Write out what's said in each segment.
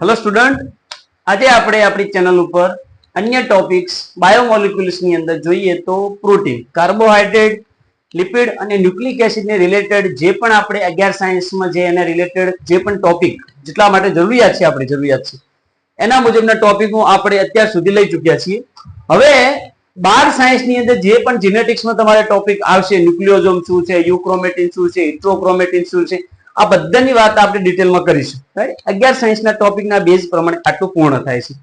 Hello student આજે આપણે આપણી ચેનલ ઉપર અન્ય ટોપિક્સ બાયોમોલિક્યુલ્સની અંદર જોઈએ તો પ્રોટીન કાર્બોહાઈડ્રેટ લિપિડ અને ન્યુક્લિક એસિડ ને રિલેટેડ જે પણ આપણે અગિયાર સાયન્સમાં જે એને રિલેટેડ જે પણ ટોપિક જેટલા માટે જરૂરિયાત છે, આપણે જરૂરિયાત છે. એના મુજબના ટોપિક આપણે અત્યાર સુધી લઈ ચૂક્યા છીએ. હવે બાર સાયન્સની અંદર જે પણ જીનેટિક્સમાં તમારે ટોપિક આવશે ન્યુક્લિયોઝોમ શું છે યુક્રોમેટિન શું છે ઇટ્રોક્રોમેટિન શું છે આ બધાની વાત આપણે ડિટેલમાં કરીશું. અગિયાર સાયન્સના ટોપિકના બેઝ પ્રમાણે આટલું પૂર્ણ થાય છે.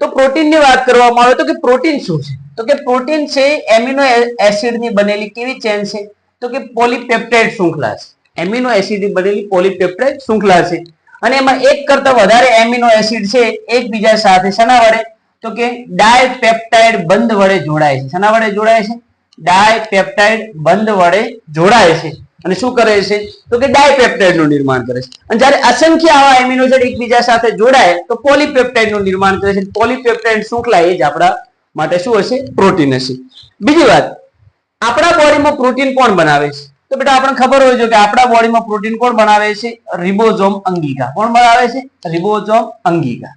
તો પ્રોટીનની વાત કરવામાં આવે તો કે પ્રોટીન શું છે? તો કે પ્રોટીન છે એમિનો એસિડની બનેલી કેવી ચેન છે? તો કે પોલીપેપ્ટાઇડ શૃંખલા છે. એમિનો એસિડની બનેલી પોલીપેપ્ટાઇડ શૃંખલા છે. અને એમાં એક કરતા વધારે એમિનો એસિડ છે એકબીજા સાથે શેના વડે? તો કે ડાયપેપ્ટાઇડ બંધ વડે જોડાય છે. શેના વડે જોડાય છે? ડાયપેપ્ટાઇડ બંધ વડે જોડાય છે. અને શું કરે છે? તો કે ડાયપેપ્ટાઇડનું નિર્માણ કરે છે. અને જ્યારે અસંખ્ય આવા એમિનો એકબીજા સાથે જોડાય, તો પોલીપેપ્ટાઇડનું નિર્માણ કરે છે. પોલીપેપ્ટાઇડ શૃંખલા એ જ આપણા માટે શું હશે? પ્રોટીન હશે. બીજી વાત, આપણા બોડીમાં પ્રોટીન કોણ બનાવે છે? તો બેટા આપણને ખબર હોય છે કે આપણા બોડીમાં પ્રોટીન કોણ બનાવે છે? રિબોઝોમ અંગિકા. કોણ બનાવે છે? રિબોઝોમ અંગિકા.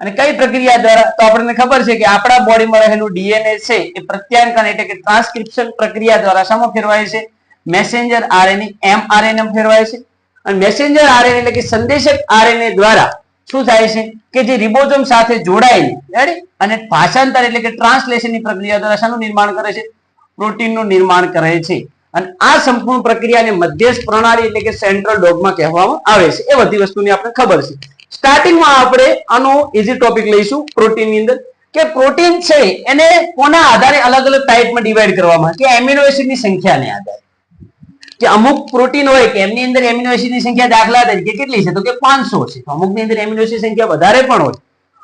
અને કઈ પ્રક્રિયા દ્વારા? તો આપણને ખબર છે કે આપણા બોડીમાં રહેલું ડીએનએ છે એ પ્રત્યાંકન એટલે કે ટ્રાન્સક્રિપ્શન પ્રક્રિયા દ્વારા શામાં ફેરવાય છે. મેસેન્જર આરએનએ એમઆરએનએ ફેરવાય છે. અને મેસેન્જર આરએનએ એટલે કે સંદેશક આરએનએ દ્વારા શું થાય છે કે જે રિબોઝોમ સાથે જોડાયેલી? અને ભાષાંતર એટલે કે ટ્રાન્સલેશનની પ્રક્રિયા દ્વારા શાનું નિર્માણ કરે છે? પ્રોટીનનું નિર્માણ કરે છે. અને આ સંપૂર્ણ પ્રક્રિયાને મધ્યસ્થ પ્રણાલી એટલે કે સેન્ટ્રલ ડોગમાં કહેવામાં આવે છે. એ બધી વસ્તુની આપણે ખબર છે. સ્ટાર્ટિંગમાં આપણે આનો ઇઝી ટોપિક લઈશું, પ્રોટીનની અંદર. કે પ્રોટીન છે એને કોના આધારે અલગ અલગ ટાઈપમાં ડિવાઈડ કરવામાં કે એમિનો એસિડની સંખ્યાને આધારે. કે અમુક પ્રોટીન હોય કે એમની અંદર એમિનો એસિડની સંખ્યા દાખલા તરીકે કેટલી છે? તો કે પાંચસો છે. અમુકની અંદર એમિનો સંખ્યા વધારે પણ હોય.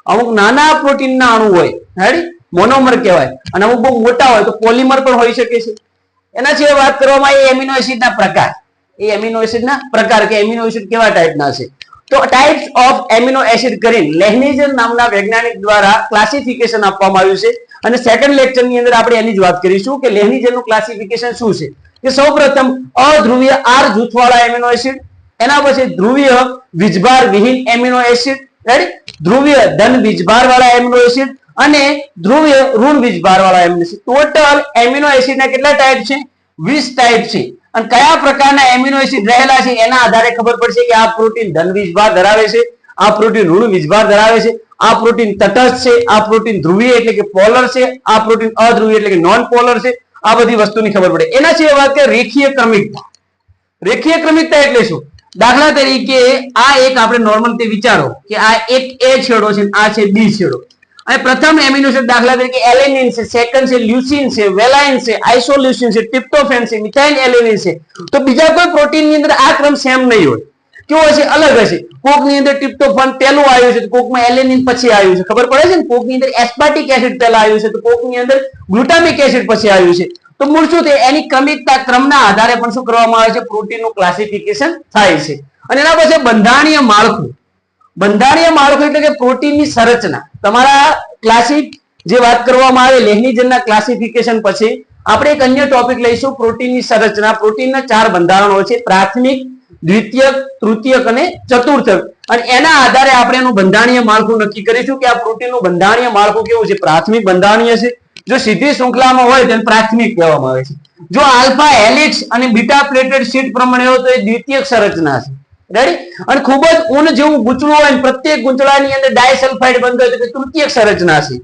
અમુક નાના પ્રોટીનના અણુ હોય. રાઈટ મોનોમર કહેવાય. અને અમુક બહુ મોટા હોય તો પોલિમર પણ હોઈ શકે છે. એના સિવાય વાત કરવામાં એ એમિનો એસિડના પ્રકાર. એ એમિનો એસિડના પ્રકાર કે એમિનો એસિડ કેવા ટાઈપના છે? તો ટાઈપ્સ ઓફ એમિનો એસિડ કરીને લેહનેજર નામના વૈજ્ઞાનિક દ્વારા ક્લાસિફિકેશન આપવામાં આવ્યું છે. અને સેકન્ડ લેક્ચરની અંદર આપણે એની જ વાત કરીશું કે લેહનીઝરનું ક્લાસિફિકેશન શું છે? કે સૌપ્રથમ અધ્રુવીય આર જૂથવાળા એમિનો એસિડ એના પછી ધ્રુવીય વીજભાર વિહીન એમિનો એસિડ રેડી ધ્રુવીય ધન વીજભાર વાળા એમિનો એસિડ અને ધ્રુવીય ઋણ વીજભાર વાળા એમિનો એસિડ ટોટલ એમિનો એસિડના કેટલા ટાઈપ છે? વીસ ટાઈપ છે. અને કયા પ્રકારના એમિનો એસિડ રહેલા છે? એના આધારે ખબર પડશે કે આ પ્રોટીન ધન વીજભાર ધરાવે છે, આ પ્રોટીન ઋણ વીજભાર ધરાવે છે, આ પ્રોટીન તટસ્થ છે, આ પ્રોટીન ધ્રુવીય એટલે કે પોલર છે, આ પ્રોટીન અધ્રુવીય એટલે કે નોન પોલર છે. આ બધી વસ્તુની ખબર પડે. એના સિવાય વાત કરીએ રેખીય ક્રમિકતા રેખીય ક્રમિકતા એટલે શું? દાખલા તરીકે આ એક આપણે નોર્મલ તે વિચારો કે આ એક એ છેડો છે આ છે બી છેડો. અને પ્રથમ એમિનો છે દાખલા તરીકે એલેનિન છે સેકન્ડ છે લ્યુસિન છે વેલાઇન છે આઇસોલ્યુસિન છે ટિપ્ટોફેન છે મિથાઇલ એલેનિન છે. તો બીજા કોઈ પ્રોટીનની અંદર આ ક્રમ સેમ નહીં હોય. કેવો હશે? અલગ હશે. કોકની અંદર ટ્રિપ્ટોફાન પહેલું આવ્યું છે, તો કોકમાં એલેનિન પછી આવ્યું છે. ખબર પડે છે ને? કોકની અંદર એસ્પાર્ટિક એસિડ પહેલા આવ્યું છે, તો કોકની અંદર ગ્લુટામિક એસિડ પછી આવ્યું છે. તો મૂળ શું તે એની ક્રમિકતા ક્રમના આધારે પણ શું કરવામાં આવે છે? પ્રોટીનનું ક્લાસિફિકેશન થાય છે. અને એના પછી બંધારણીય માળખું. બંધારણીય માળખું એટલે કે પ્રોટીનની સંરચના. તમારા ક્લાસિક જે વાત કરવામાં આવે, લેહનીજનના ક્લાસિફિકેશન પછી, આપણે એક અન્ય ટોપિક લઈશું પ્રોટીનની સંરચના. પ્રોટીનના ચાર બંધારણો છે, પ્રાથમિક દ્વિતીયક તૃતીયક અને ચતુર્થક અને એના આધારે આપણે એનું બંધારણીય માળખું નક્કી કરીશું કે આ પ્રોટીનનું બંધારણીય માળખું કેવું છે? પ્રાથમિક બંધારણીય છે. જો સીધી શૃંખલામાં હોય તેને પ્રાથમિક કહેવામાં આવે છે. જો આલ્ફા, હેલિક્સ અને બીટા પ્લેટેડ શીટ પ્રમાણે હોય તો એ દ્વિતીયક સંરચના છે. રેડી અને ખૂબ જ ઊન જેવું ગૂંચળું હોય પ્રત્યેક ગૂંચળાની અંદર ડાયસલ્ફાઇડ બંધ હોય તો તે તૃતીયક સંરચના છે.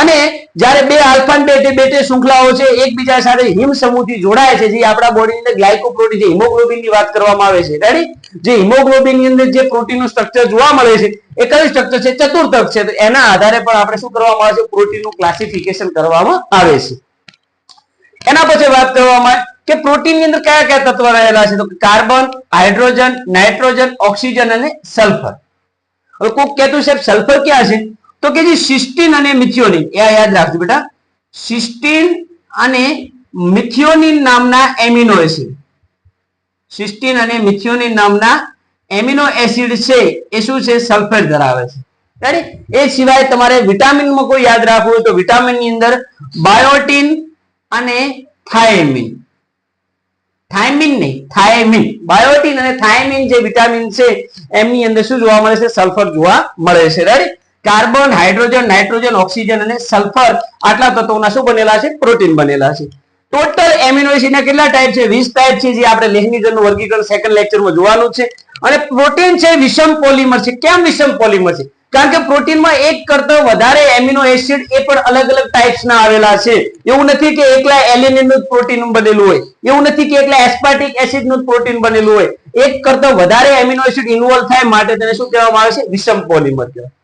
અને જ્યારે બે આલ્ફા બે બેટે શૃંખલાઓ છે, એકબીજા સાથે હિમ સમૂહથી જોડાય છે, જે આપણા બોડીની અંદર ગ્લાયકોપ્રોટીન હિમોગ્લોબિનની વાત કરવામાં આવે છે. રેડી જે હિમોગ્લોબિનની અંદર જે પ્રોટીનનું સ્ટ્રક્ચર જોવા મળે છે, એ કયું સ્ટ્રક્ચર છે? ચતુર્થક છે. એના આધારે પણ આપણે શું કરવામાં આવે છે? પ્રોટીનનું ક્લાસિફિકેશન કરવામાં આવે છે. એના પછી વાત કરવામાં આવે કે પ્રોટીનની અંદર કયા કયા તત્વ રહેલા છે? તો કાર્બન, હાઇડ્રોજન, નાઇટ્રોજન, ઓક્સિજન અને સલ્ફર. હવે કોક કહેતું છે સલ્ફર ક્યાં છે? તો કે જે સિસ્ટીન અને મિથિયોનિન, એ યાદ રાખજો બેટા. સિસ્ટીન અને મિથિયોનિન નામના એમિનો એસિડ. સિસ્ટીન અને મિથિયોનિન નામના એમિનો એસિડ છે, એ શું છે? સલ્ફેટ ધરાવે છે. Ready? એ સિવાય તમારે વિટામિનમાં કોઈ યાદ રાખવું હોય તો વિટામિનની અંદર બાયોટીન અને થાયમિન થાયમિન નહીં થાયમિન બાયોટીન અને થાયમિન જે વિટામિન છે, એમની અંદર શું જોવા મળે છે? સલ્ફર જોવા મળે છે. Right carbon, hydrogen, nitrogen, oxygen અને સલ્ફર આટલા તત્વોના શું બનેલા છે? પ્રોટીન બનેલા છે. ટોટલ એમિનો કેટલા ટાઈપ છે? 20 ટાઈપ છે, જે આપણે લેહનીજનનું વર્ગીકરણ સેકન્ડ લેક્ચરમાં જોવાનું છે. અને પ્રોટીન છે વિષમ પોલિમર છે. કેમ વિષમ પોલિમર છે? કારણ કે પ્રોટીનમાં એક કરતા વધારે એમિનો એસિડ એ પણ અલગ અલગ ટાઈપ્સના આવેલા છે. એવું નથી કે એકલા એલિનિનનું જ પ્રોટીન બનેલું હોય. એવું નથી કે એકલા એસ્પાર્ટિક એસિડનું જ પ્રોટીન બનેલું હોય. એક કરતા વધારે એમિનો એસિડ ઇન્વોલ્વ થાય માટે તેને શું કહેવામાં આવે છે? વિષમ પોલિમર કહેવાય.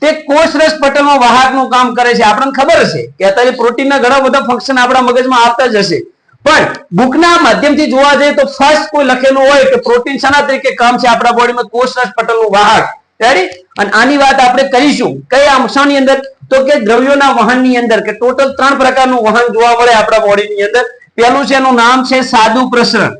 તે કોષરસ પટલમાં વાહકનું કામ કરે છે. આપણને ખબર છે કે અત્યારે પ્રોટીનના ઘણા બધા ફંક્શન આપણા મગજમાં આવતા જ પણ બુકના માધ્યમથી જોવા જઈએ તો ફર્સ્ટ કોઈ લખેલું હોય કે પ્રોટીન શાના તરીકે કામ છે આપણા બોડીમાં કોષરસ પટલનું વાહક. રેડી અને આની વાત આપણે કરીશું. કઈ અંશાની અંદર? તો કે દ્રવ્યોના વહનની અંદર, કે ટોટલ ત્રણ પ્રકારનું વહન જોવા મળે આપણા બોડીની અંદર. પહેલું છે એનું નામ છે સાદું પ્રસરણ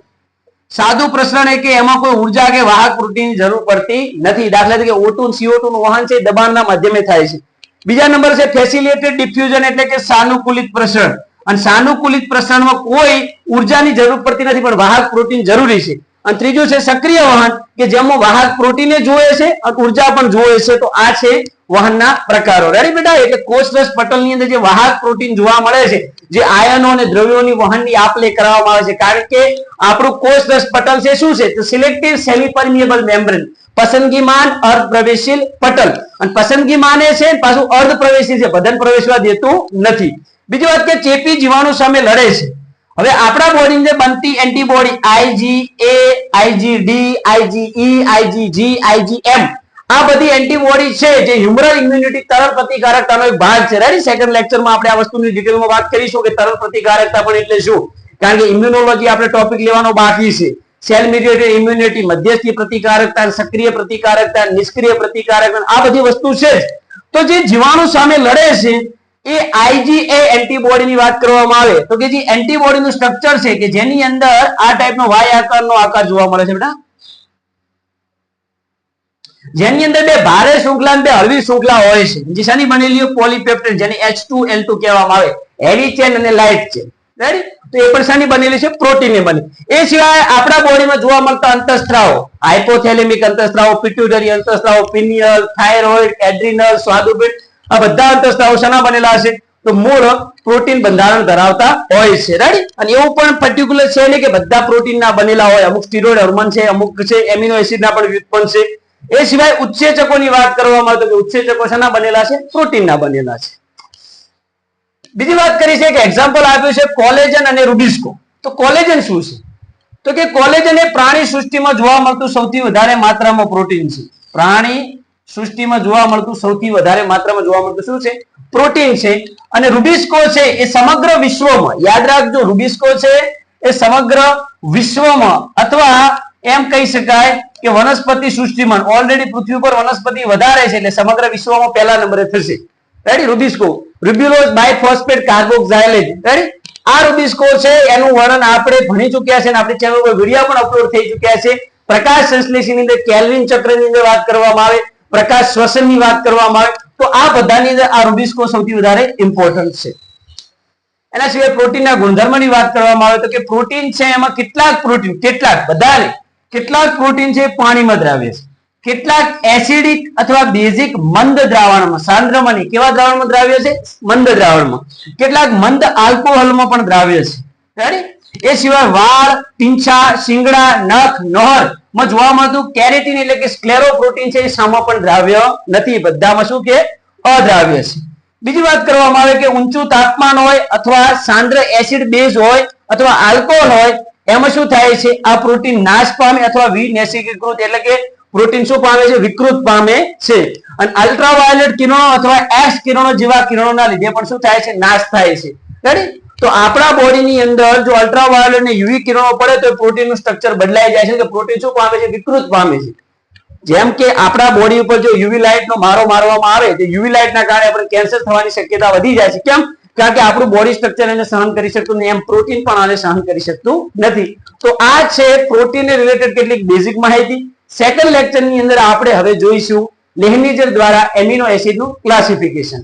સાદું પ્રસરણ એ કે એમાં કોઈ ઊર્જા કે વાહક પ્રોટીનની જરૂર પડતી નથી. દાખલા તરીકે O2 અને CO2 નું વહન છે દબાણના માધ્યમે થાય છે. બીજા નંબર છે ફેસિલિટેડ ડિફ્યુઝન એટલે કે સાનુકૂલિત પ્રસરણ. અને સાનુકૂલિત પ્રસરણમાં કોઈ ઉર્જાની જરૂર પડતી નથી, પણ વાહક પ્રોટીન જરૂરી છે. અને ત્રીજું છે સક્રિય વહન, કે જેમાં વાહક પ્રોટીને જોવે છે અને ઊર્જા પણ જોવે છે. તો આ છે વહનના પ્રકારો. રેડી બેટા? એટલે કોષરસ પટલની અંદર જે વાહક પ્રોટીન જોવા મળે છે, જે આયનો અને દ્રવ્યોની વહનની આપલે કરવામાં આવે છે. કારણ કે આપણું કોષરસ પટલ છે શું છે? તો સિલેક્ટિવ સેમી પરમિએબલ મેમ્બ્રેન પસંદગીમાન અર્ધ પ્રવેશીલ પટલ. અને પસંદગીમાન એ છે પાછું અર્ધ પ્રવેશી છે. બદન પ્રવેશવા દેતું નથી. બીજી વાત કે ચેપી જીવાણુ સામે લડે છે. હવે આપણા બોડી અંદર બનતી antibody Ig A Ig D Ig Ig G Ig M આ બધી એન્ટીબોડી છે જે હ્યુમરલ ઇમ્યુનિટી તરલ પ્રતિકારકતાનો એક ભાગ છે. રાઈટ સેકન્ડ લેક્ચરમાં આપણે આ વસ્તુની ડિટેલમાં વાત કરીશું કે તરલ પ્રતિકારકતા પણ એટલે શું? કારણ કે ઇમ્યુનોલોજી આપણે ટોપિક લેવાનો બાકી છે. સેલ મીડિયેટેડ ઇમ્યુનિટી મધ્યસ્થી પ્રતિકારકતા, સક્રિય પ્રતિકારકતા, નિષ્ક્રિય પ્રતિકારકતા, આ બધી વસ્તુ છે તો જે જીવાણુ સામે લડે છે એ આઈજીએ એન્ટીબોડી ની વાત કરવામાં આવે તો કે જે એન્ટીબોડી નું સ્ટ્રક્ચર છે કે જેની અંદર આ ટાઈપનો વાય આકારનો આકાર જોવા મળે છે બેટા. જેની અંદર બે ભારે શૃંખલા બે હળવી શૃંખલા હોય છે. જે શાની બનેલી હોય? પોલીપેપ્ટાઇડ જેને H2L2 કહેવામાં આવે. હેવી ચેન અને લાઇટ ચેન રાઈટ તો એ પણ શાની બનેલી છે? પ્રોટીન બની એ સિવાય આપણા બોડીમાં જોવા મળતા અંતઃસ્ત્રાવો હાઇપોથેલેમિક અંતઃસ્ત્રાવો પિટ્યુટરી અંતઃસ્ત્રાવો પિનિયલ થાઇરોઇડ એડ્રિનલ સ્વાદુપિંડ આ બધા અંતઃસ્ત્રાવો શાના બનેલા હશે? તો મૂળ પ્રોટીન બંધારણ ધરાવતા હોય છે. રાઈટ અને એવું પણ પર્ટિક્યુલર છે કે બધા પ્રોટીન ના બનેલા હોય. અમુક સ્ટીરોઇડ હોર્મોન છે, અમુક છે એમિનો એસિડ ના પણ વ્યુત્પન્ન છે. એ સિવાય ઉત્સેચકોની વાત કરવામાં આવે તો ઉત્સેચકો શાના બનેલા છે પ્રોટીન ના બનેલા છે. બીજી વાત કરી છે કે એક્ઝામ્પલ આપ્યું છે કોલેજન અને રૂબિસ્કો. તો કોલેજન શું છે? તો કે કોલેજન એ પ્રાણી સૃષ્ટિમાં જોવા મળતું સૌથી વધારે માત્રામાં પ્રોટીન છે. પ્રાણી સૃષ્ટિમાં જોવા મળતું સૌથી વધારે માત્રામાં જોવા મળતું શું છે? પ્રોટીન છે. અને રૂબિસ્કો છે એ સમગ્ર વિશ્વમાં, યાદ રાખજો, રૂબિસ્કો છે એ સમગ્ર વિશ્વમાં અથવા એમ કહી શકાય કે વનસ્પતિ સૃષ્ટિમાં ઓલરેડી પૃથ્વી પર વનસ્પતિ વધારે છે એટલે સમગ્ર વિશ્વમાં પહેલા નંબરે થશે. Ready rubisco. Ribulose biphosphate carboxylase ready આ રૂબિસ્કો છે, એનું વર્ણન આપણે ભણી ચૂક્યા છે અને આપણી ચેનલ પર વીડિયો પણ અપલોડ થઈ ચૂક્યા છે. પ્રકાશ સંશ્લેષણની અંદર કેલ્વિન ચક્રની અંદર વાત કરવામાં આવે. પ્રકાશ શ્વસનની વાત કરવામાં આવે, તો આ બધાની અંદર આ રૂબિસ્કો સૌથી વધારે ઇમ્પોર્ટન્ટ છે. એના સિવાય પ્રોટીનના ગુણધર્મની વાત કરવામાં આવે તો કે પ્રોટીન છે, એમાં કેટલાક પ્રોટીન, કેટલાક બધા કેટલાક પ્રોટીન છે પાણીમાં દ્રાવ્ય છે. કેટલાક એસિડિક અથવા બેઝિક મંદ દ્રાવણમાં સાંદ્રમાં નહીં કેવા દ્રાવણમાં દ્રાવ્ય છે? મંદ દ્રાવણમાં. કેટલાક મંદ આલ્કોહોલમાં પણ દ્રાવ્ય છે. એ સિવાય વાળ પીંછા શિંગડા, નખ, નોહર માં જોવા મળતું કેરેટીન એટલે કે સ્ક્લેરોપ્રોટીન છે, એ સામાં પણ દ્રાવ્ય નથી. બધામાં શું કે? અદ્રાવ્ય છે. બીજી વાત કરવામાં આવે કે ઊંચું તાપમાન હોય અથવા સાંદ્ર એસિડ બેઝ હોય અથવા આલ્કોહોલ હોય, એમાં શું થાય છે? આ પ્રોટીન નાશ પામે અથવા વિનેસિકીકૃત એટલે કે પ્રોટીન શું પામે છે? વિકૃત પામે છે. અને અલ્ટ્રાવાયોલેટ કિરણો અથવા એક્સ કિરણો જેવા કિરણોના લીધે પણ શું થાય છે? નાશ થાય છે. Ready? તો આપણા બોડીની અંદર જો અલ્ટ્રાવાયોલેટ અને યુવી કિરણો પડે તો પ્રોટીનનું સ્ટ્રક્ચર બદલાઈ જાય છે. કે પ્રોટીન શું પામે છે? વિકૃત પામે છે. જેમ કે આપણા બોડી ઉપર જો યુવી લાઇટ નો મારો મારવામાં આવે, તો યુવી લાઇટ ના કારણે આપણે કેન્સર થવાની શક્યતા વધી જાય છે. કેમ? કારણ કે આપણું બોડી સ્ટ્રક્ચર એને સહન કરી શકતું નહીં. એમ પ્રોટીન પણ આને સહન કરી શકતું નથી. તો આ છે પ્રોટીન રિલેટેડ કેટલીક બેઝિક માહિતી. સેકન્ડ લેક્ચરની અંદર આપણે હવે જોઈશું લેહનીજર દ્વારા એમિનો એસિડનું ક્લાસિફિકેશન